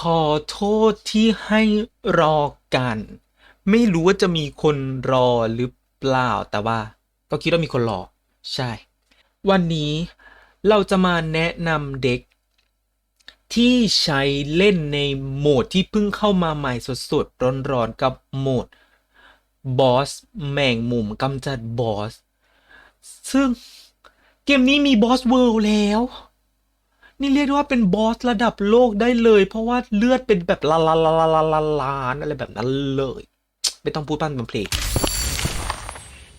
ขอโทษที่ให้รอกัน ไม่รู้ว่าจะมีคนรอหรือเปล่าแต่ว่า ก็คิดว่ามีคนรอ ใช่ วันนี้เราจะมาแนะนำเด็ก ที่ใช้เล่นในโหมดที่เพิ่งเข้ามาใหม่สดๆ ร้อนๆ กับโหมดบอสแมงมุมกำจัดบอส ซึ่งเกมนี้มีบอสเวิลด์แล้ว นี่เรียกได้ว่าเป็นบอสระดับโลกได้เลย เพราะว่าเลือดเป็นแบบลาลาลาลาลาลาลานอะไรแบบนั้นเลย ไม่ต้องพูดปั้นเป็นเพลง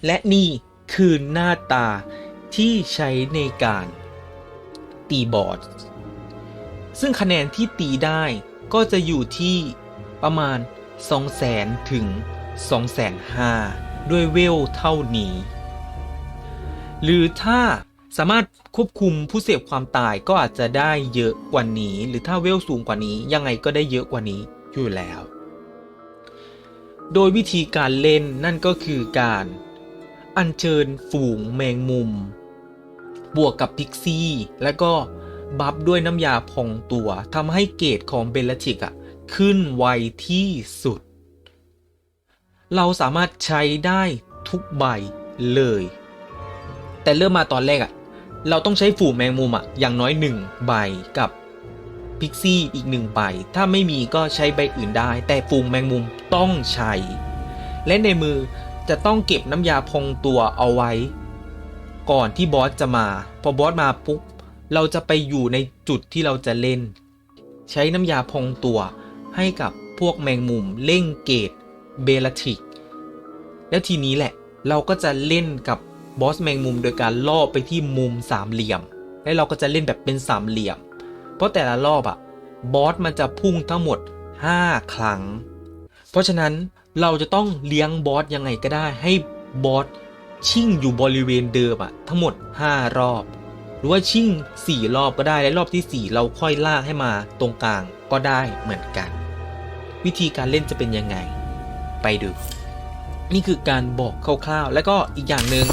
และนี่คือหน้าตาที่ใช้ในการตีบอสซึ่งคะแนนที่ตีได้ก็จะอยู่ที่ประมาณ 200,000 ถึง 250,000ด้วยเวลเท่านี้ หรือถ้า สามารถควบคุมผู้เสพความตายก็อาจจะได้เยอะกว่านี้ หรือถ้าเวลสูงกว่านี้ยังไงก็ได้เยอะกว่านี้อยู่แล้ว โดยวิธีการเล่นนั่นก็คือการ อัญเชิญฝูงแมงมุม บวกกับพิกซี่ แล้วก็บัฟด้วยน้ำยาพองตัวทำให้เกรดของเบลลติกอะขึ้นไวที่สุด เราสามารถใช้ได้ทุกใบเลย แต่เริ่มมาตอนแรกอะ เราต้องใช้ฝูงแมงมุมอะอย่างน้อยหนึ่งใบกับพิกซี่อีกหนึ่งใบ ถ้าไม่มีก็ใช้ใบอื่นได้ แต่ฝูงแมงมุมต้องใช้ และในมือจะต้องเก็บน้ำยาพองตัวเอาไว้ ก่อนที่บอสจะมา พอบอสมาปุ๊บเราจะไปอยู่ในจุดที่เราจะเล่น ใช้น้ำยาพองตัวให้กับพวกแมงมุมเล่งเกตเบลติก แล้วทีนี้แหละ เราก็จะเล่นกับ บอสแมงมุมโดยการล่อไปที่มุมสามเหลี่ยม และเราก็จะเล่นแบบเป็นสามเหลี่ยม เพราะแต่ละรอบอะบอสมันจะพุ่งทั้งหมด 5 ครั้ง เพราะฉะนั้นเราจะต้องเลี้ยงบอสยังไงก็ได้ให้บอสชิ่งอยู่บริเวณเดิมอะทั้งหมด 5 รอบ หรือว่าชิ่ง 4 รอบก็ได้และรอบที่ 4 เราค่อยลากให้มาตรงกลางก็ได้เหมือนกัน วิธีการเล่นจะเป็นยังไง ไปดู นี่คือการบอกคร่าวๆ แล้วก็อีกอย่างหนึ่ง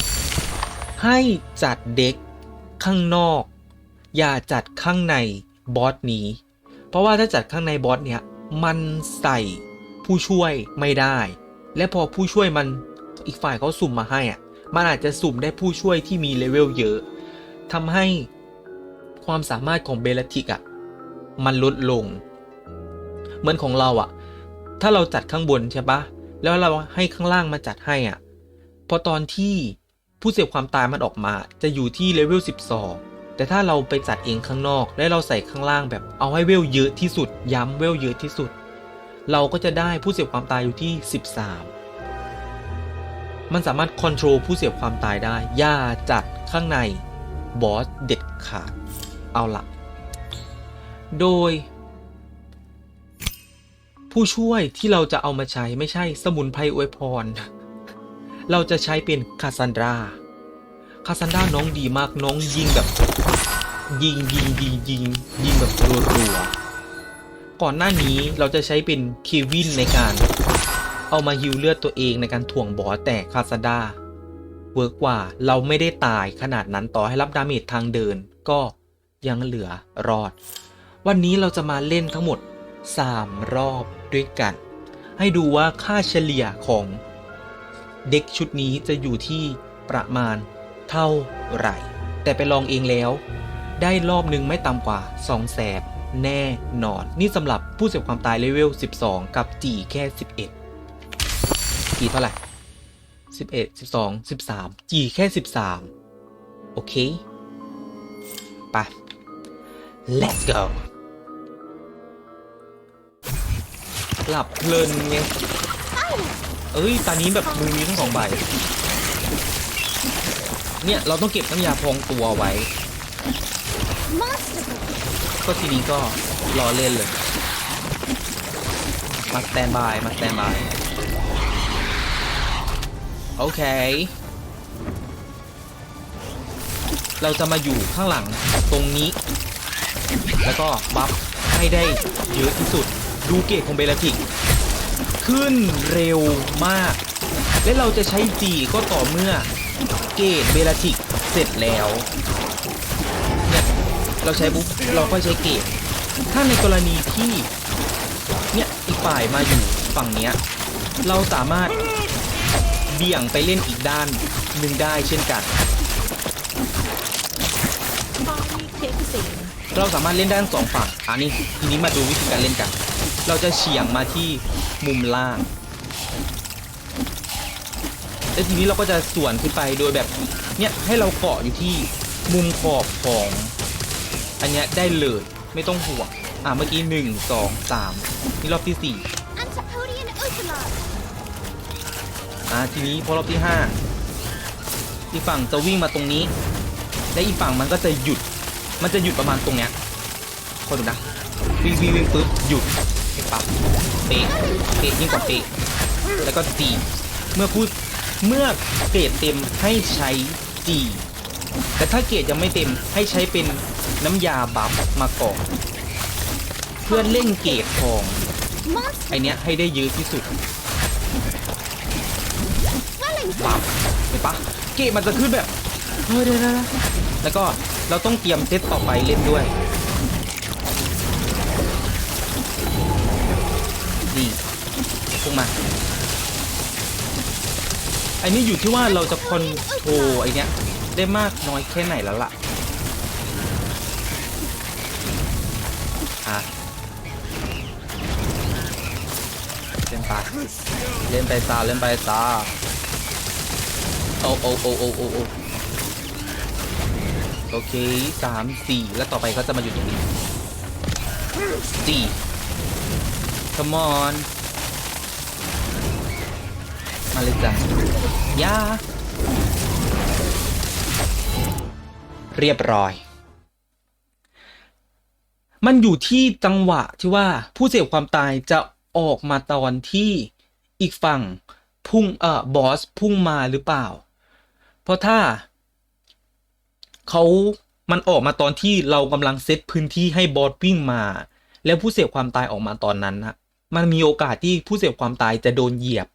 ให้จัดเด็กข้างนอก อย่าจัดข้างในบอสนี้ เพราะว่าถ้าจัดข้างในบอสเนี่ยมันใส่ผู้ช่วยไม่ได้ และพอผู้ช่วยมันอีกฝ่ายเขาสุ่มมาให้อะมันอาจจะสุ่มได้ผู้ช่วยที่มีเลเวลเยอะทำให้ความสามารถของเบลติกอะมันลดลง เหมือนของเราอะ ถ้าเราจัดข้างบนใช่ปะแล้วเราให้ข้างล่างมาจัดให้อะพอตอนที่ ผู้เสพความตายมันออกมาจะอยู่ที่เลเวล 12 แต่ถ้าเราไปจัดเองข้างนอกและเราใส่ข้างล่างแบบเอาให้เวลเยอะที่สุด ย้ำเวลเยอะที่สุด เราก็จะได้ผู้เสพความตายอยู่ที่ 13 มันสามารถค o n t r o l ผู้เสพความตายได้ย่าจัดข้างในบอสเด็ดขาด เอาละโดย ผู้ช่วยที่เราจะเอามาใช้ไม่ใช่สมุนไพรอวยพร เราจะใช้เป็นคาซันดราคาซันดราน้องดีมากน้องยิงแบบ ยิงยิงยิงยิงยิงแบบรัวๆก่อนหน้านี้เราจะใช้เป็นเควินในการ เอามาฮิวเลือดตัวเองในการถ่วงบอสแต่คาซันดราเวิร์กกว่าเราไม่ได้ตายขนาดนั้นต่อให้รับดาเมจทางเดินก็ยังเหลือรอด วันนี้เราจะมาเล่นทั้งหมด 3 รอบด้วยกัน ให้ดูว่าค่าเฉลี่ยของ เด็กชุดนี้จะอยู่ที่ประมาณเท่าไหร่ แต่ไปลองเองแล้ว ได้รอบหนึ่งไม่ต่ำกว่า2แสนแน่นอน นี่สำหรับผู้เสพความตายเลเวล 12 กับจีแค่ 11จีเท่าไหร่ 11 12 13จีแค่ 13 โอเคไป let's go หลับเพลินไง เอ้ย ตอนนี้แบบมือมีทั้งสองใบ เนี่ย เราต้องเก็บน้ำยาพองตัวไว้ ก็ทีนี้ก็รอเล่นเลย มาสแตนบาย มาสแตนบาย โอเค เราจะมาอยู่ข้างหลังตรงนี้ แล้วก็บัฟให้ได้เยอะที่สุด ดูเกตของเบลติก ขึ้นเร็วมาก และเราจะใช้จีก็ต่อเมื่อเกตเบลติกเสร็จแล้วเนี่ยเราใช้ปุ๊บเราก็ใช้เกตถ้าในกรณีที่เนี่ยอีกฝ่ายมาอยู่ฝั่งเนี้ยเราสามารถเบี่ยงไปเล่นอีกด้านหนึ่งได้เช่นกัน เราสามารถเล่นได้ทั้งสองฝั่งอันนี้ทีนี้มาดูวิธีการเล่นกัน เราจะเฉียงมาที่มุมล่างแล้วทีนี้เราก็จะส่วนขึ้นไปโดยแบบเนี่ยให้เราเกาะอยู่ที่มุมขอบของอันเนี้ยได้เลยไม่ต้องห่วงอ่าเมื่อกี้หนึ่งสองสามนี่รอบที่สี่อ่าทีนี้พอรอบที่ห้าอีฝั่งจะวิ่งมาตรงนี้ และอีฝั่งมันก็จะหยุด มันจะหยุดประมาณตรงเนี้ยคนดูนะวิ่งวิ่งวิ่งปุ๊บหยุด ปะเตะเตะยิ่งกว่าเตะแล้วก็จีเมื่อพูดเมื่อเกรดเต็มให้ใช้จีแต่ถ้าเกรดยังไม่เต็มให้ใช้เป็นน้ำยาบัฟมาก่อนเพื่อเร่งเกรดของไอเนี้ยให้ได้เยอะที่สุด Swelling ปั๊บเห็นปะเกมมันจะขึ้นแบบเฮ้ยเดี๋ยวแล้วก็เราต้องเตรียมเซตต่อไปเล่นด้วย มา อันนี้อยู่ที่ว่าเราจะคอนโทรลไอเนี้ยได้มากน้อยแค่ไหนแล้วล่ะอะเล่นไปเล่นไปซาเล่นไปซาโอ้โอ้โอ้โอ้โอ้โอ้โอเคสามสี่แล้วต่อไปเขาจะมาอยู่ตรงนี้สี่ come on มาเลยจ้ะยาเรียบร้อย มันอยู่ที่จังหวะที่ว่าผู้เสพความตายจะออกมาตอนที่อีกฝั่งพุ่งเอ่อบอสพุ่งมาหรือเปล่า เพราะถ้าเขามันออกมาตอนที่เรากำลังเซตพื้นที่ให้บอสวิ่งมา แล้วผู้เสพความตายออกมาตอนนั้นนะมันมีโอกาสที่ผู้เสพความตายจะโดนเหยียบ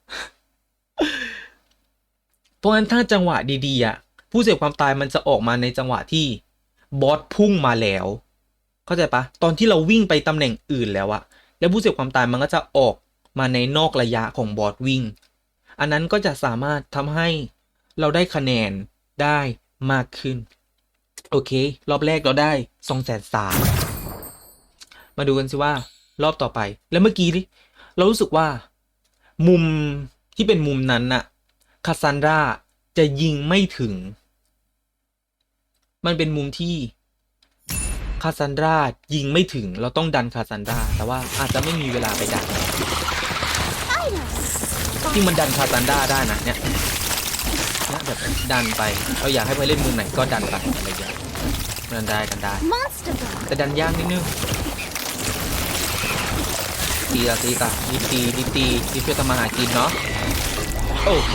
เพราะฉะนั้นถ้าจังหวะดีๆอะผู้เสพความตายมันจะออกมาในจังหวะที่บอสพุ่งมาแล้ว เข้าใจปะตอนที่เราวิ่งไปตำแหน่งอื่นแล้วอะแล้วผู้เสพความตายมันก็จะออกมาในนอกระยะของบอสวิ่ง อันนั้นก็จะสามารถทำให้เราได้คะแนนได้มากขึ้น โอเค รอบแรกเราได้สองแสนสามมาดูกันสิว่า รอบต่อไป แล้วเมื่อกี้นี่เรารู้สึกว่า มุม ที่เป็นมุมนั้นน่ะคาซันดราจะยิงไม่ถึง มันเป็นมุมที่คาซันดรายิงไม่ถึง เราต้องดันคาซันดราแต่ว่าอาจจะไม่มีเวลาไปดันที่มันดันคาซันดราได้นะเนี่ยเนี่ยแบบดันไปเราอยากให้ไปเล่นมุมไหนก็ดันไปอะไรอย่างเงี้ยดันได้ดันได้แต่ดันยากนิดนึง ตีละตีละรีบตีรีบตีรีบช่วยทำมาหากินเนาะโอเค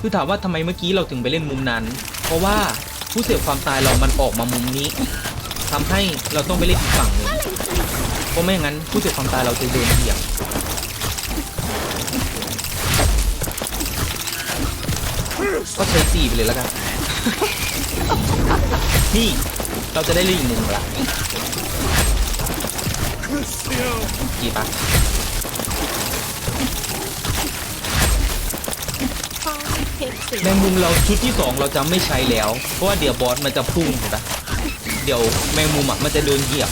คือถามว่าทำไมเมื่อกี้เราถึงไปเล่นมุมนั้น เพราะว่าผู้เสพความตายเรามันออกมามุมนี้ทำให้เราต้องไปเล่นอีกฝั่งหนึ่งเพราะไม่อย่างนั้นผู้เสพความตายเราจะโดนเหยียบก็ใช้สี่ไปเลยแล้วกัน นี่ เราจะได้ลิงมุมละ กี่ปะ Five pixie. ในมุมเราชุดที่สองเราจะไม่ใช้แล้ว เพราะว่าเดี๋ยวบอสมันจะพุ่งเห็นปะเดี๋ยวแมงมุมอะมันจะโดนเหยียบ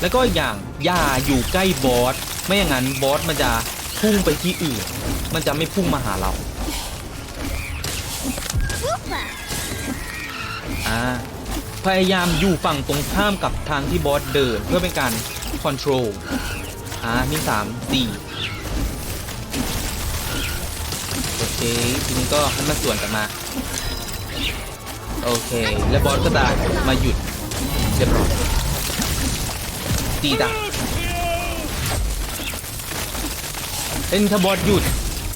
แล้วก็อย่างอย่าอยู่ใกล้บอสไม่อย่างนั้นบอสมันจะพุ่งไปที่อื่น มันจะไม่พุ่งมาหาเรา Woofer. อ่า พยายามอยู่ฝั่งตรงข้ามกับทางที่บอสเดิน เพื่อเป็นการคอนโทรลอ่านี่สามสี่โอเคทีนี้ก็ให้มันส่วนกันมา โอเค แล้วบอสก็จะมาหยุดเรียบร้อยตีจ้ะเล่นถ้าบอสหยุด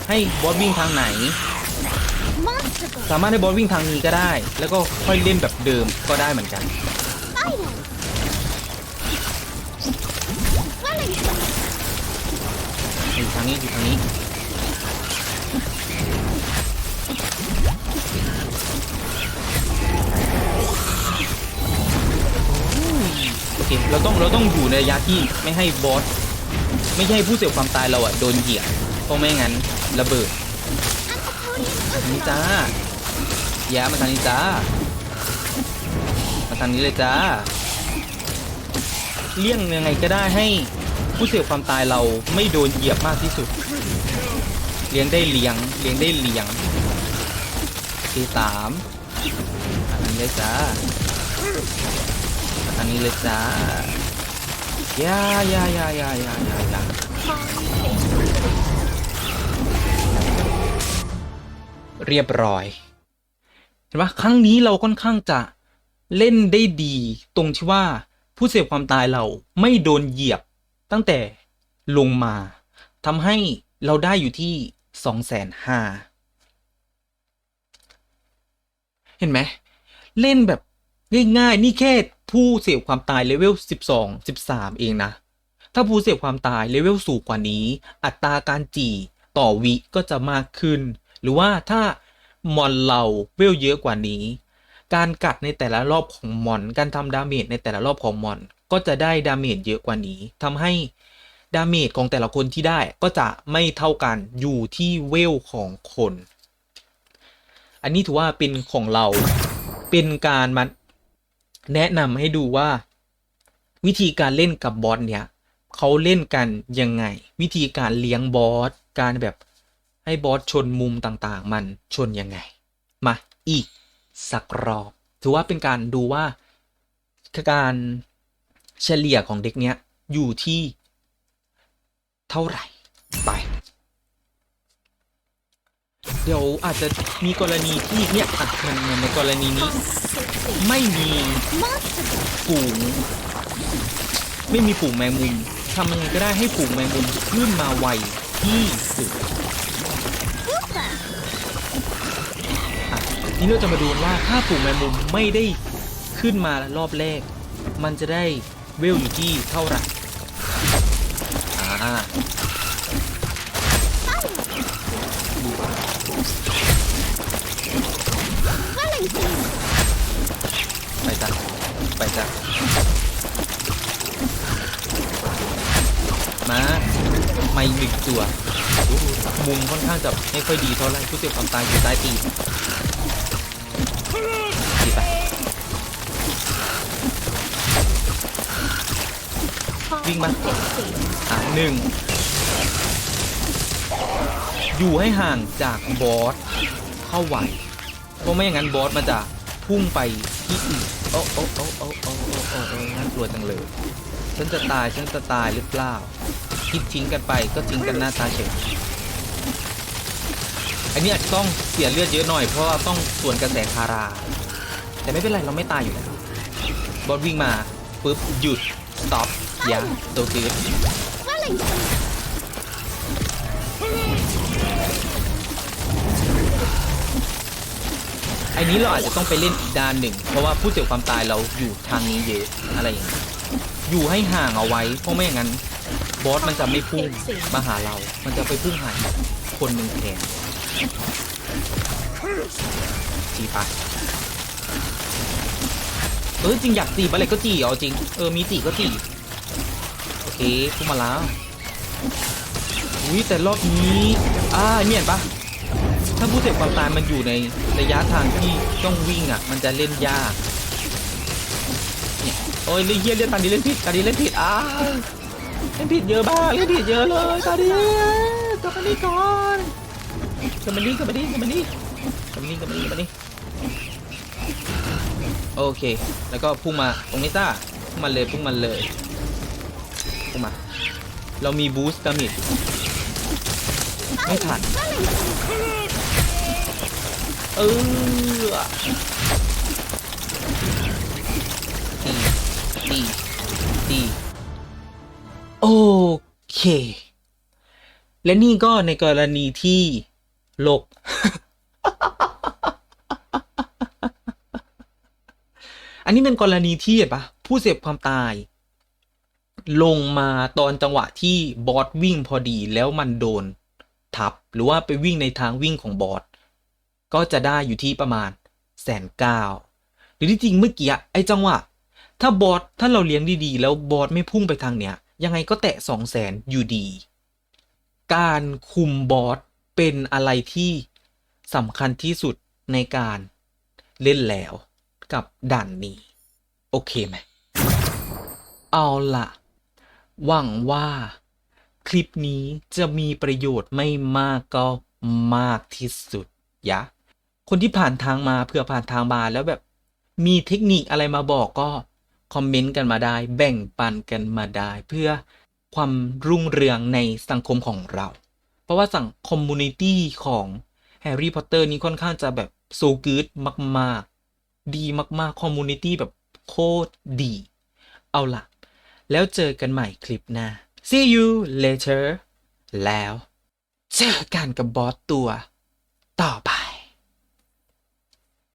ให้บอสวิ่งทางไหน สามารถให้บอสวิ่งทางนี้ก็ได้ แล้วก็ค่อยเล่นแบบเดิมก็ได้เหมือนกัน อยู่ทางนี้อยู่ทางนี้ โอเค เราต้องเราต้องอยู่ในระยะที่ไม่ให้บอส ไม่ให้ผู้เสียความตายเราอะโดนเหยียบเพราะไม่งั้นระเบิด ทางนี้จ้าแย้มาทางนี้จ้า มาทางนี้เลยจ้า เลี่ยงยังไงก็ได้ให้ผู้เสียความตายเราไม่โดนเหยียบมากที่สุด เลี้ยงได้เลี้ยง เลี้ยงได้เลี้ยงทีสามมาทางนี้เลยจ้า มาทางนี้เลยจ้ายายายายายายายา เรียบร้อย เห็นปะครั้งนี้เราค่อนข้างจะเล่นได้ดีตรงที่ว่าผู้เสพความตายเราไม่โดนเหยียบตั้งแต่ลงมาทำให้เราได้อยู่ที่สองแสนห้าเห็นไหม เล่นแบบง่ายๆ นี่แค่ผู้เสพความตายเลเวลสิบสองสิบสามเองนะ ถ้าผู้เสพความตายเลเวลสูงกว่านี้ อัตราการจีต่อวิก็จะมากขึ้น หรือว่าถ้ามอนเราเวลเยอะกว่านี้ การกัดในแต่ละรอบของมอน การทำดาเมจในแต่ละรอบของมอน ก็จะได้ดาเมจเยอะกว่านี้ทำให้ดาเมจของแต่ละคนที่ได้ก็จะไม่เท่ากันอยู่ที่เวลของคน อันนี้ถือว่าเป็นของเราเป็นการมาแนะนำให้ดูว่า วิธีการเล่นกับบอสเนี่ยเขาเล่นกันยังไง วิธีการเลี้ยงบอสการแบบ ให้บอสชนมุมต่างๆ มันชนยังไง มาอีกสักรอบ ถือว่าเป็นการดูว่าการเฉลี่ยของเด็กเนี้ยอยู่ที่เท่าไหร่ไป เดี๋ยวอาจจะมีกรณีที่เนี่ยอะมันมันในกรณีนี้ ไม่มีฝูงไม่มีฝูงแมงมุมทำยังไงก็ได้ให้ฝูงแมงมุมขึ้นมาไวที่สุด นี้เราจะมาดูว่าถ้าฝูงแมงมุมไม่ได้ขึ้นมารอบแรก มันจะได้เวลอยู่ที่เท่าไหร่อ่าไปจ้ะไปจ้ะมาไม่หนึ่งตัวโอ้โหมุมค่อนข้างจะไม่ค่อยดีเท่าไหร่ผู้เสียความตายอยู่ใต้ตีน วิ่งมาอะหนึ่งอยู่ให้ห่างจากบอสเข้าไวเพราะไม่อย่างนั้นบอสมันจะพุ่งไปที่อื่นโอ้โอ้โอ้โอ้โอ้โอ้โอ้น่ากลัวจังเลย ฉันจะตายฉันจะตายหรือเปล่าคิดทิ้งกันไปก็ทิ้งกันหน้าตาเฉยอันนี้อาจจะต้องเสียเลือดเยอะหน่อยเพราะว่าต้องส่วนกระแสคารา แต่ไม่เป็นไรเราไม่ตายอยู่แล้วบอสวิ่งมาปุ๊บหยุด stop อย่าโตจืด Wellington. อันนี้เราอาจจะต้องไปเล่นอีกด้านหนึ่ง เพราะว่าผู้เสียความตายเราอยู่ทางนี้เยอะอะไรอย่างเงี้ยอยู่ให้ห่างเอาไว้ เพราะไม่อย่างนั้นบอสมันจะไม่พุ่งมาหาเรา มันจะไปพุ่งหาคนหนึ่งแทนจีไปเออจริงอยากจีบอะไรก็จีเอาจริง เออมีจีก็จี เคพุ่งมาแล้วอุ้ยแต่รอบนี้อ่าเนี่ยเห็นปะถ้าผู้เสพความตายมันอยู่ในระยะทางที่ต้องวิ่งอะ มันจะเล่นยากเนี่ยโอ้ยเล่นเฮียเล่นตอนนี้เล่นผิดตอนนี้เล่นผิดอ้าเล่นผิดเยอะมากเล่นผิดเยอะเลยตอนนี้กลับมานี่ก่อนกลับมานี่กลับมานี่กลับมานี่กลับมานี่กลับมานี่กลับมานี่โอเค แล้วก็พุ่งมาตรงนี้จ้าพุ่งมาเลยพุ่งมาเลย มา เรามีบูสต์ดามจอยู่ไม่ทันเออดีดีดีโอเค และนี่ก็ในกรณีที่โลกอันนี้เป็นกรณีที่ปะผู้เสพความตาย ลงมาตอนจังหวะที่บอสวิ่งพอดีแล้วมันโดนทับ หรือว่าไปวิ่งในทางวิ่งของบอสก็จะได้อยู่ที่ประมาณแสนเก้าหรือที่จริงเมื่อกี้ไอ้จังหวะ ถ้าบอสถ้าเราเลี้ยงดีๆ แล้วบอสไม่พุ่งไปทางเนี้ย ยังไงก็แตะสองแสนอยู่ดี การคุมบอสเป็นอะไรที่สำคัญที่สุดในการเล่นแล้วกับด่านนี้ โอเคไหม เอาล่ะ หวังว่า คลิปนี้จะมีประโยชน์ไม่มากก็มากที่สุดยะ คนที่ผ่านทางมาเผื่อผ่านทางมาแล้วแบบ มีเทคนิคอะไรมาบอกก็ คอมเมนต์กันมาได้ แบ่งปันกันมาได้ เพื่อความรุ่งเรืองในสังคมของเรา เพราะว่าสังคมมูนิตี้ของแฮร์รี่พอตเตอร์นี้ค่อนข้างจะแบบโซกูดมาก ๆ ดีมากๆคอมมูนิตี้แบบโคตรดี เอาล่ะ แล้วเจอกันใหม่คลิปหน้า see you later แล้ว เจอกันกับบอสตัว ต่อไป